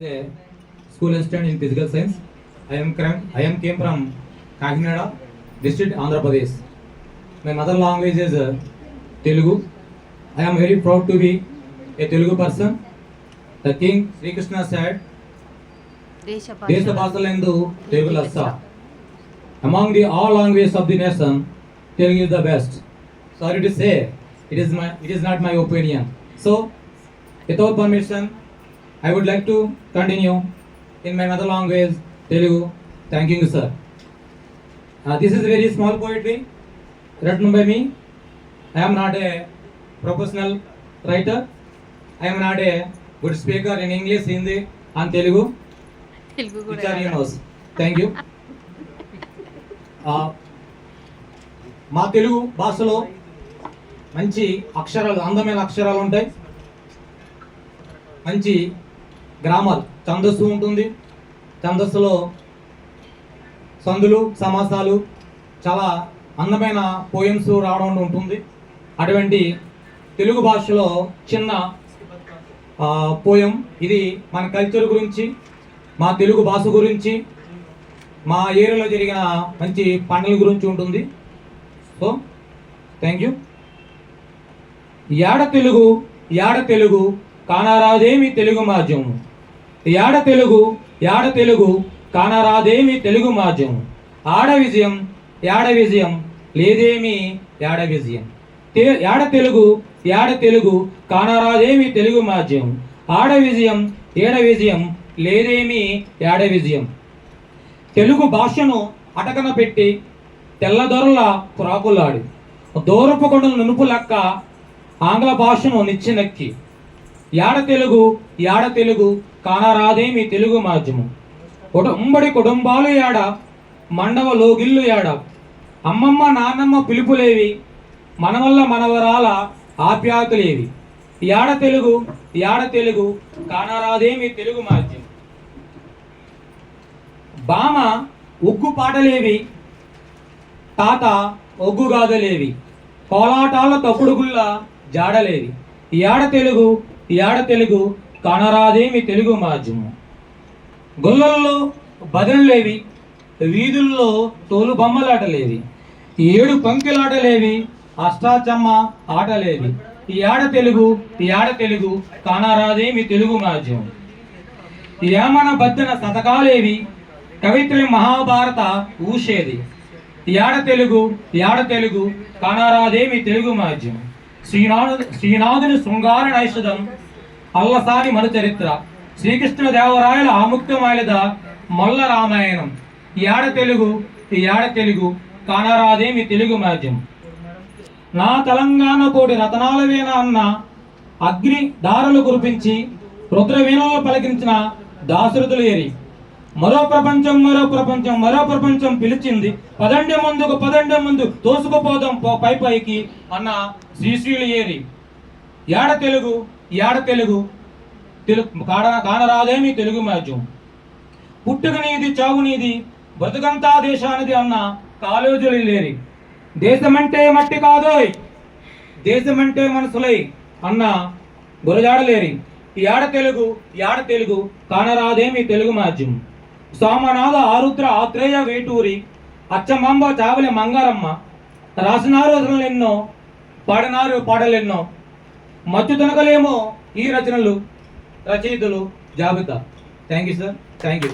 school assistant in physical science. I am from, I am came from Kakinada district, Andhra Pradesh. My mother language is uh, Telugu. I am very proud to be a Telugu person. The King Sri Krishna said, "Desha Pasalendu Telugu Lassa." Among the all languages of the nation, Telugu is the best. Sorry to say, it is my it is not my opinion. So, without permission. I would like to continue in my mother language Telugu thank you sir this is very small poetry written by me I'm not a professional writer I'm not a good speaker in English Hindi and Telugu thank you మా తెలుగు భాషలో మంచి అక్షరాలు అందమైన అక్షరాలు ఉంటాయి. మంచి గ్రామాలు. ఛందస్సు ఉంటుంది. ఛందస్సులో సందులు సమాసాలు చాలా అందమైన పోయమ్స్ రావడం ఉంటుంది. అటువంటి తెలుగు భాషలో చిన్న పోయం ఇది మన కల్చర్ గురించి మా తెలుగు భాష గురించి మా ఏరియాలో జరిగిన మంచి పండుగల గురించి ఉంటుంది. సో థ్యాంక్ యూ యాడ తెలుగు యాడ తెలుగు కానారాదేమి తెలుగు మాధ్యమం యాడ తెలుగు యాడ తెలుగు కానరాదేమి తెలుగు మాధ్యమం. ఆడ విజయం యాడ విజయం లేదేమి యాడ విజయం. తే- యాడ తెలుగు యాడ తెలుగు కానరాదేమి తెలుగు మాధ్యమం. ఆడ విజయం ఏడ విజయం లేదేమి యాడ విజయం. తెలుగు భాషను అటకన పెట్టి తెల్లదొరల ప్రాకులాడి దూరపు కొండలు నునుపు లెక్క ఆంగ్ల భాషను నిచ్చినెక్కి. యాడ తెలుగు యాడ తెలుగు కానరాదేమి తెలుగు మాధ్యమం. కుట ఉమ్మడి కుటుంబాలు యాడ మండవ లోగిల్లు యాడ అమ్మమ్మ నాన్నమ్మ పిలుపులేవి మనవల్ల మనవరాల ఆప్యాతులేవి యాడ తెలుగు యాడ తెలుగు కానరాదేమి తెలుగు మాధ్యమం. బామ ఉగ్గు పాటలేవి తాత ఒగ్గుగాదలేవి కోలాటాల తప్పుడుగుల్ల జాడలేవి. యాడ తెలుగు యాడ తెలుగు? కానరాదేమి తెలుగు మాధ్యమం. గుల్లల్లో బదనలేవి వీధుల్లో తోలు బొమ్మలాటలేవి ఏడు పంకిలాటలేవి అష్టాచమ్మ ఆటలేవి ఈ ఆడ తెలుగు? ఈ ఆడ తెలుగు? కానరాదేమి తెలుగు మాధ్యమం. యామన బద్దన శతకాలేవి కవిత్రి మహాభారత ఊసేది యాడ తెలుగు? యాడ తెలుగు? కానారాదేమి తెలుగు మాధ్యం శ్రీనాథు శ్రీనాథుని శృంగార నైషధం అల్లసాని మన చరిత్ర శ్రీకృష్ణ దేవరాయల ఆముక్తమాయలద మల్ల రామాయణం. యాడ తెలుగు? యాడ తెలుగు? కానారాదేమి తెలుగు మాధ్యం. నా తెలంగాణ కోటి రతనాల వీణ అన్న అగ్ని దారులు కురిపించి రుద్రవీణలు పలికించిన దాశరథులు ఏరి. మరో ప్రపంచం మరో ప్రపంచం మరో ప్రపంచం పిలిచింది. పదండి ముందుకు పదండి ముందు తోసుకుపోదాం పై పైకి అన్న శ్రీశ్రీలు ఏరి. యాడ తెలుగు యాడ తెలుగు? తెలుగు కాడ కానరాదేమి తెలుగు మాధ్యమం పుట్టుక నీది చావు నీది బ్రతుకంతా దేశానిది అన్న కాలేజీలు లేరి. దేశమంటే మట్టి కాదోయ్ దేశమంటే మనసులై అన్న గురజాడలేరి ఈ ఆడ తెలుగు ఈ ఆడ తెలుగు కానరాదేమి తెలుగు మాధ్యం. సోమనాథ ఆరుద్ర ఆత్రేయ వేటూరి అచ్చమాంబ చావలి మంగారమ్మ రాసినారు రచనలు ఎన్నో పాడినారు పాటలెన్నో మత్తు తనకలేమో ఈ రచనలు రచయితలు జాబితా. Thank you sir thank you